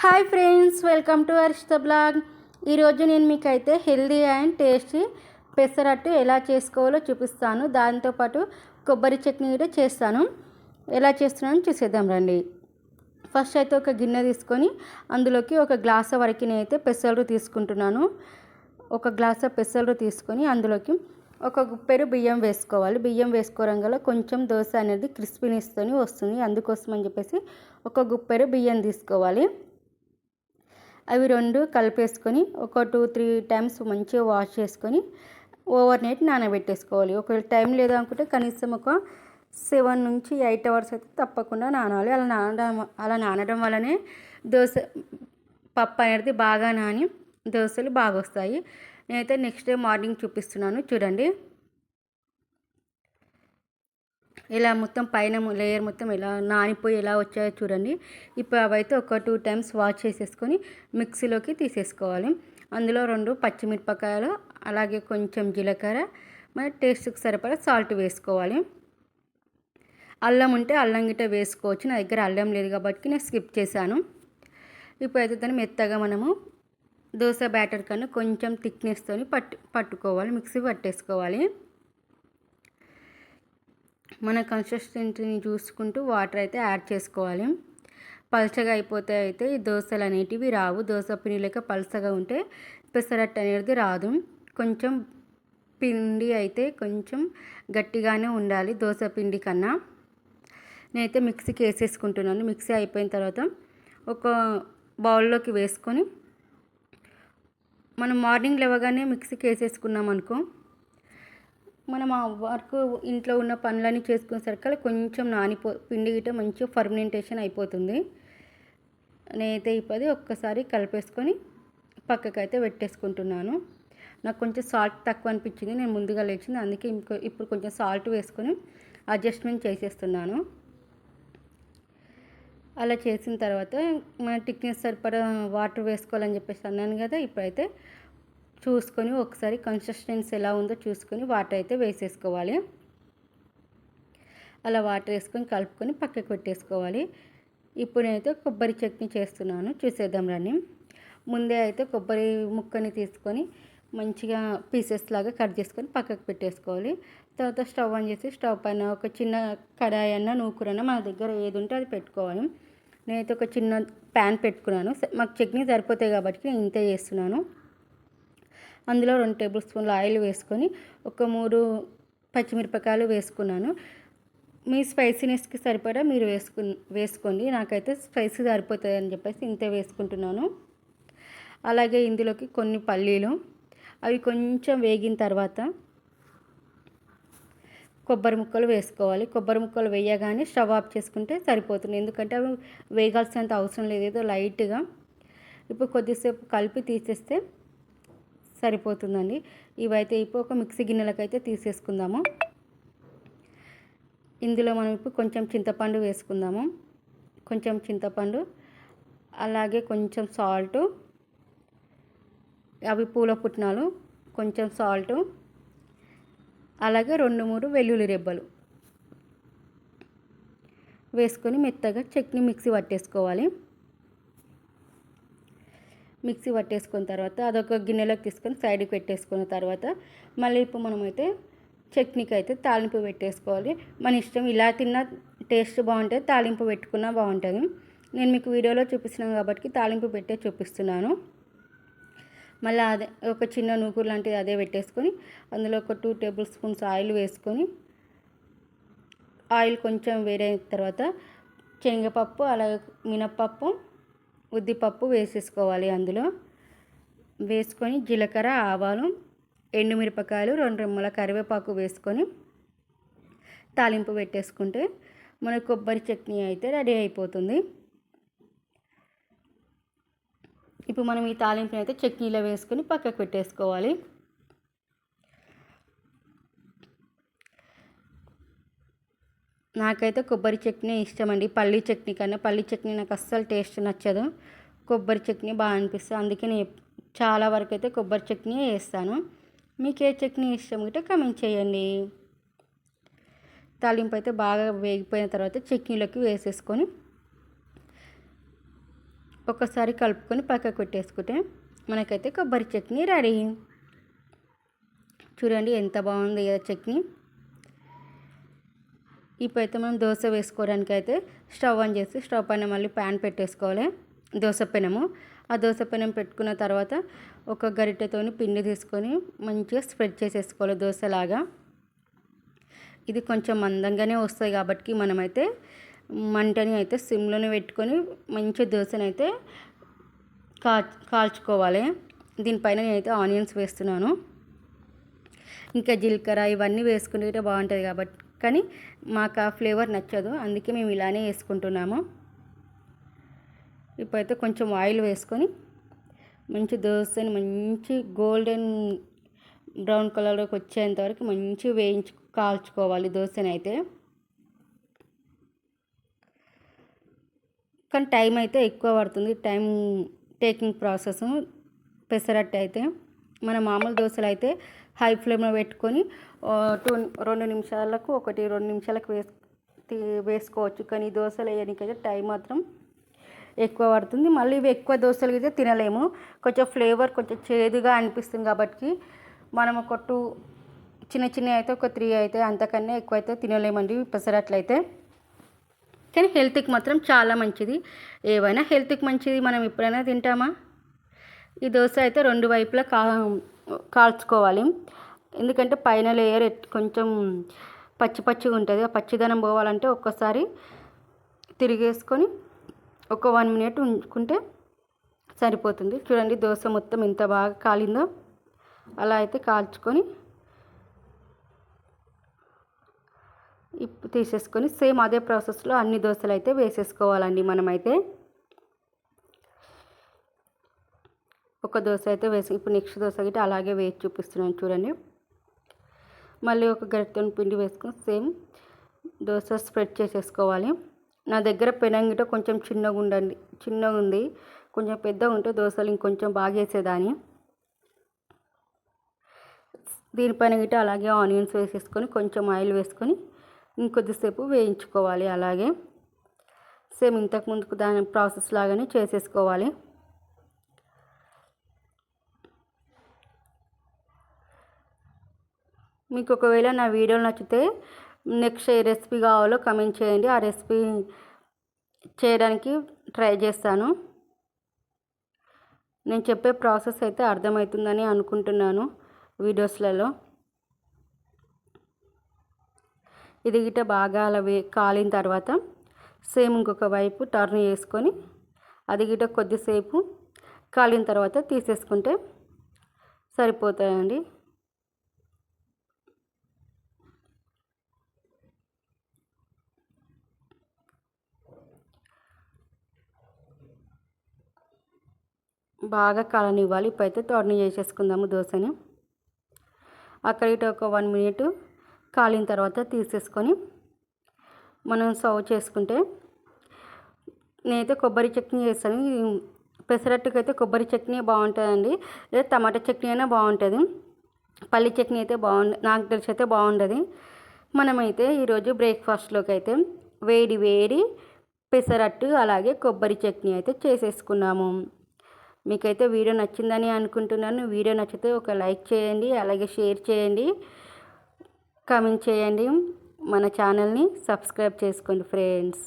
Hi friends welcome to Harshitha blog. ఈరోజు నేను మీకైతే హెల్దీ అండ్ టేస్టీ పెసరట్టు ఎలా చేసుకోవాలో చూపిస్తాను. దాంతోపాటు కొబ్బరి చట్నీ కూడా చేస్తాను. ఎలా చేస్తున్నానో చూసేద్దాం రండి. ఫస్ట్ అయితే ఒక గిన్నె తీసుకొని అందులోకి ఒక గ్లాస్ వరకు నేనైతే పెసలు తీసుకుంటున్నాను. ఒక గ్లాస్ పెసలు తీసుకొని అందులోకి ఒక గుప్పెరు బియ్యం వేసుకోవాలి. బియ్యం వేసుకోవడం వల్ల కొంచెం దోశ అనేది క్రిస్పీనిస్తూనే వస్తుంది. అందుకోసం అని చెప్పేసి ఒక గుప్పెరు బియ్యం తీసుకోవాలి. అవి రెండు కలిపేసుకొని ఒక టూ త్రీ టైమ్స్ మంచిగా వాష్ చేసుకొని ఓవర్ నైట్ నానబెట్టేసుకోవాలి. ఒకవేళ టైం లేదనుకుంటే కనీసం ఒక సెవెన్ నుంచి ఎయిట్ అవర్స్ అయితే తప్పకుండా నానాలి. అలా నానడం అలా నానడం వల్లనే దోశ పప్పు అనేది బాగా నాని దోశలు బాగా వస్తాయి నేనైతే నెక్స్ట్ డే మార్నింగ్ చూపిస్తున్నాను. చూడండి. ఇలా మొత్తం పైన లేయర్ మొత్తం ఇలా నానిపోయి ఎలా వచ్చాయో చూడండి. ఇప్పుడు అవైతే ఒక టూ టైమ్స్ వాష్ చేసేసుకొని మిక్సీలోకి తీసేసుకోవాలి. అందులో రెండు పచ్చిమిరపకాయలు అలాగే కొంచెం జీలకర్ర మరి టేస్ట్కి సరిపడా సాల్ట్ వేసుకోవాలి. అల్లం ఉంటే అల్లం గిట్ట వేసుకోవచ్చు. నా దగ్గర అల్లం లేదు కాబట్టి నేను స్కిప్ చేశాను. ఇప్పుడైతే దాన్ని మెత్తగా మనము దోశ బ్యాటర్ కన్నా కొంచెం థిక్నెస్తో పట్టు పట్టుకోవాలి. మిక్సీ పట్టేసుకోవాలి. మన కన్సిస్టెన్సీని చూసుకుంటూ వాటర్ అయితే యాడ్ చేసుకోవాలి. పలుచగా అయిపోతే అయితే ఈ దోశలు అనేటివి రావు. దోశ పిండి లేక పలసగా ఉంటే పెసరట్టు అనేది రాదు. కొంచెం పిండి అయితే కొంచెం గట్టిగానే ఉండాలి దోశ పిండి కన్నా. నేనైతే మిక్సీకి వేసేసుకుంటున్నాను మిక్సీ అయిపోయిన తర్వాత ఒక బౌల్లోకి వేసుకొని మనం మార్నింగ్ లేవగానే మిక్సీకి వేసేసుకున్నాం అనుకో మనం ఆ వర్క్ ఇంట్లో ఉన్న పనులన్నీ చేసుకునేసరికి కొంచెం నానిపో పిండి గిట్ట మంచిగా ఫర్మెంటేషన్ అయిపోతుంది. నేనైతే ఇప్పుడు ఒక్కసారి కలిపేసుకొని పక్కకైతే పెట్టేసుకుంటున్నాను. నాకు కొంచెం సాల్ట్ తక్కువ అనిపించింది నేను ముందుగా లేచింది. అందుకే ఇంకో ఇప్పుడు కొంచెం సాల్ట్ వేసుకొని అడ్జస్ట్మెంట్ చేసేస్తున్నాను. అలా చేసిన తర్వాత మన టిక్నెస్ సరిపడా వాటర్ వేసుకోవాలని చెప్పేసి అన్నాను కదా ఇప్పుడైతే చూసుకొని ఒకసారి కన్సిస్టెన్సీ ఎలా ఉందో చూసుకొని వాటర్ అయితే వేసేసుకోవాలి. అలా వాటర్ వేసుకొని కలుపుకొని పక్కకు పెట్టేసుకోవాలి. ఇప్పుడు నేనైతే కొబ్బరి చట్నీ చేస్తున్నాను. చూసేద్దాం రండి. ముందే అయితే కొబ్బరి ముక్కని తీసుకొని మంచిగా పీసెస్ లాగా కట్ చేసుకొని పక్కకు పెట్టేసుకోవాలి. తర్వాత స్టవ్ ఆన్ చేసి స్టవ్ పైన ఒక చిన్న కడాయి అన్న నూకురన్న మన దగ్గర ఏది ఉంటే అది పెట్టుకోవాలి. నేనైతే ఒక చిన్న ప్యాన్ పెట్టుకున్నాను. మాకు చట్నీ సరిపోతాయి కాబట్టి నేను ఇంతే చేస్తున్నాను. అందులో రెండు టేబుల్ స్పూన్ల ఆయిల్ వేసుకొని ఒక మూడు పచ్చిమిరపకాయలు వేసుకున్నాను. మీ స్పైసీనెస్కి సరిపడా మీరు వేసుకు వేసుకోండి. నాకైతే స్పైసీ సరిపోతుంది అని చెప్పేసి ఇంతే వేసుకుంటున్నాను. అలాగే ఇందులోకి కొన్ని పల్లీలు అవి కొంచెం వేగిన తర్వాత కొబ్బరి ముక్కలు వేసుకోవాలి. కొబ్బరి ముక్కలు వేయగానే స్టవ్ ఆఫ్ చేసుకుంటే సరిపోతుంది. ఎందుకంటే అవి వేగాల్సినంత అవసరం లేదు. ఏదో లైట్గా ఇప్పుడు కొద్దిసేపు కలిపి తీసేస్తే సరిపోతుందండి. ఇవైతే ఇప్పుడు ఒక మిక్సీ గిన్నెలకైతే తీసేసుకుందాము. ఇందులో మనం ఇప్పుడు కొంచెం చింతపండు వేసుకుందాము. కొంచెం చింతపండు అలాగే కొంచెం సాల్టు అవి పూల పుట్నాలు కొంచెం సాల్ట్ అలాగే రెండు మూడు వెల్లుల్లి రెబ్బలు వేసుకొని మెత్తగా చట్నీ మిక్సీ పట్టేసుకోవాలి. మిక్సీ పట్టేసుకున్న తర్వాత అదొక గిన్నెలోకి తీసుకొని సైడ్కి పెట్టేసుకున్న తర్వాత మళ్ళీ ఇప్పుడు మనమైతే చట్నీకి అయితే తాలింపు పెట్టేసుకోవాలి. మన ఇష్టం ఇలా తిన్నా టేస్ట్ బాగుంటుంది తాలింపు పెట్టుకున్నా బాగుంటుంది. నేను మీకు వీడియోలో చూపిస్తున్నాను కాబట్టి తాలింపు పెట్టే చూపిస్తున్నాను. మళ్ళీ అదే ఒక చిన్న నూకూరు లాంటిది అదే పెట్టేసుకొని అందులో ఒక టూ టేబుల్ స్పూన్స్ ఆయిల్ వేసుకొని ఆయిల్ కొంచెం వేరైన తర్వాత శనగపప్పు అలాగే మినప్పప్పు ఉద్దిపప్పు వేసేసుకోవాలి అందులో. వేసుకొని జీలకర్ర ఆవాలు ఎండుమిరపకాయలు రెండు రెమ్మల కరివేపాకు వేసుకొని తాలింపు పెట్టేసుకుంటే మన కొబ్బరి చట్నీ అయితే రెడీ అయిపోతుంది. ఇప్పుడు మనం ఈ తాలింపుని అయితే చట్నీలో వేసుకొని పక్కకు పెట్టేసుకోవాలి. నాకైతే కొబ్బరి చట్నీ ఇష్టం అండి పల్లీ చట్నీ కన్నా పల్లీ చట్నీ నాకు అస్సలు టేస్ట్ నచ్చదు. కొబ్బరి చట్నీ బాగా అనిపిస్తుంది. అందుకే నేను చాలా వరకు అయితే కొబ్బరి చట్నీ వేస్తాను మీకు ఏ చట్నీ ఇష్టం అంటే కమెంట్ చేయండి. తాలింపు అయితే బాగా వేగిపోయిన తర్వాత చట్నీలోకి వేసేసుకొని ఒకసారి కలుపుకొని పక్కకు పెట్టేసుకుంటే మనకైతే కొబ్బరి చట్నీ రెడీ. చూడండి ఎంత బాగుంది కదా చట్నీ. ఇప్పుడైతే మనం దోశ వేసుకోవడానికి అయితే స్టవ్ ఆన్ చేసి స్టవ్ పైన మళ్ళీ ప్యాన్ పెట్టేసుకోవాలి. దోశ పెనము. ఆ దోశ పెనం పెట్టుకున్న తర్వాత ఒక గరిటెతోని పిండి తీసుకొని మంచిగా స్ప్రెడ్ చేసేసుకోవాలి దోశలాగా. ఇది కొంచెం మందంగానే వస్తాయి కాబట్టి మనమైతే మంటని అయితే సిమ్లోనే పెట్టుకొని మంచి దోశని అయితే కా కాల్చుకోవాలి. దీనిపైన నేనైతే ఆనియన్స్ వేస్తున్నాను. ఇంకా జీలకర్ర ఇవన్నీ వేసుకుంటే బాగుంటుంది కాబట్టి కానీ మాకు ఆ ఫ్లేవర్ నచ్చదు. అందుకే మేము ఇలానే వేసుకుంటున్నాము. ఇప్పుడైతే కొంచెం ఆయిల్ వేసుకొని మంచి దోశని మంచి గోల్డెన్ బ్రౌన్ కలర్లోకి వచ్చేంత వరకు మంచి వేయించు కాల్చుకోవాలి దోశని అయితే. కానీ టైం అయితే ఎక్కువ పడుతుంది. Time taking process. పెసరట్టు అయితే మన మామూలు దోశలు అయితే హై ఫ్లేమ్లో పెట్టుకొని టూ రెండు నిమిషాలకు ఒకటి రెండు నిమిషాలకు వేసు వేసుకోవచ్చు. కానీ దోశలు వేయడానికైతే టైం మాత్రం ఎక్కువ పడుతుంది. మళ్ళీ ఇవి ఎక్కువ దోశలు అయితే తినలేము. కొంచెం ఫ్లేవర్ కొంచెం చేదుగా అనిపిస్తుంది కాబట్టి మనం ఒక టూ చిన్న చిన్న అయితే ఒక త్రీ అయితే అంతకన్నా ఎక్కువ అయితే తినలేమండి పెసరట్లయితే. కానీ హెల్త్కి మాత్రం చాలా మంచిది. ఏవైనా హెల్త్కి మంచిది మనం ఎప్పుడైనా తింటామా? ఈ దోశ అయితే రెండు వైపులా కా కాల్చుకోవాలి. ఎందుకంటే పైన లేయర్ కొంచెం పచ్చి పచ్చిగా ఉంటుంది. ఆ పచ్చిదనం పోవాలంటే ఒక్కసారి తిరిగేసుకొని ఒక వన్ మినిట్ ఉంచుకుంటే సరిపోతుంది. చూడండి దోశ మొత్తం ఎంత బాగా కాలిందో. అలా అయితే కాల్చుకొని ఇప్పు తీసేసుకొని సేమ్ అదే ప్రాసెస్లో అన్ని దోశలు అయితే వేసేసుకోవాలండి మనమైతే. ఒక దోశ అయితే వేసి ఇప్పుడు నెక్స్ట్ దోశ అయితే అలాగే వేసి చూపిస్తున్నాను చూడండి. మళ్ళీ ఒక గరిటె పిండి వేసుకొని సేమ్ దోశ స్ప్రెడ్ చేసేసుకోవాలి. నా దగ్గర పెనంగిట కొంచెం చిన్నగా ఉండండి చిన్నగా ఉంది. కొంచెం పెద్దగా ఉంటే దోశలు ఇంకొంచెం బాగా వేసేదాన్ని దీనిపైన గిట్ట అలాగే ఆనియన్స్ వేసేసుకొని కొంచెం ఆయిల్ వేసుకొని ఇంకొద్దిసేపు వేయించుకోవాలి. అలాగే సేమ్ ఇంతకు ముందుకు దాని ప్రాసెస్ లాగానే చేసేసుకోవాలి. మీకు ఒకవేళ నా వీడియో నచ్చితే నెక్స్ట్ ఏ రెసిపీ కావాలో కమెంట్ చేయండి. ఆ రెసిపీ చేయడానికి ట్రై చేస్తాను. నేను చెప్పే ప్రాసెస్ అయితే అర్థమవుతుందని అనుకుంటున్నాను వీడియోస్లలో. ఇది గిట్ట బాగా అలా వే కాలిన తర్వాత సేమ్ ఇంకొక వైపు టర్న్ చేసుకొని అది గిట్ట కొద్దిసేపు కాలిన తర్వాత తీసేసుకుంటే సరిపోతాయండి. బాగా కలనివ్వాలి. ఇప్పుడైతే టర్న్ చేసేసుకుందాము దోశని. అక్కడ ఇటు ఒక వన్ మినిట్ కాలిన తర్వాత తీసేసుకొని మనం సర్వ్ చేసుకుంటే నేనైతే కొబ్బరి చట్నీ చేస్తాను. పెసరట్టుకు అయితే కొబ్బరి చట్నీ బాగుంటుందండి. లేదా టమాటా చట్నీ అయినా బాగుంటుంది. పల్లి చట్నీ అయితే బాగుండ నాకు తెలిసి అయితే బాగుంటుంది మనమైతే ఈరోజు బ్రేక్ఫాస్ట్లోకి అయితే వేడి వేడి పెసరట్టు అలాగే కొబ్బరి చట్నీ అయితే చేసేసుకున్నాము. మీకైతే వీడియో నచ్చిందని అనుకుంటున్నాను. వీడియో నచ్చితే ఒక లైక్ చేయండి అలాగే షేర్ చేయండి కామెంట్ చేయండి. మన ఛానల్ని సబ్స్క్రైబ్ చేసుకోండి ఫ్రెండ్స్.